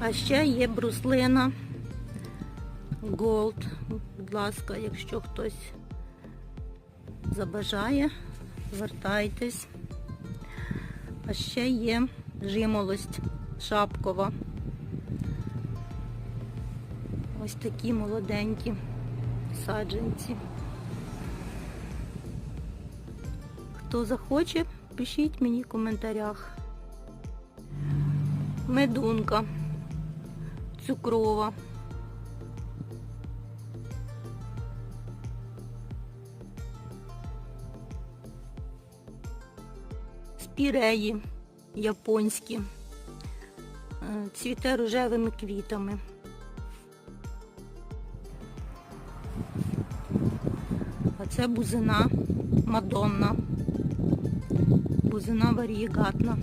А ще є бруслина Gold. Будь ласка, якщо хтось забажає, звертайтесь. А ще є жимолость шапкова. Ось такі молоденькі саджанці. Хто захоче, пишіть мені в коментарях. Медунка цукрова. Спіреї японські. Е, Цвіте рожевими квітами. А це бузина Мадонна. Бузина варігатна.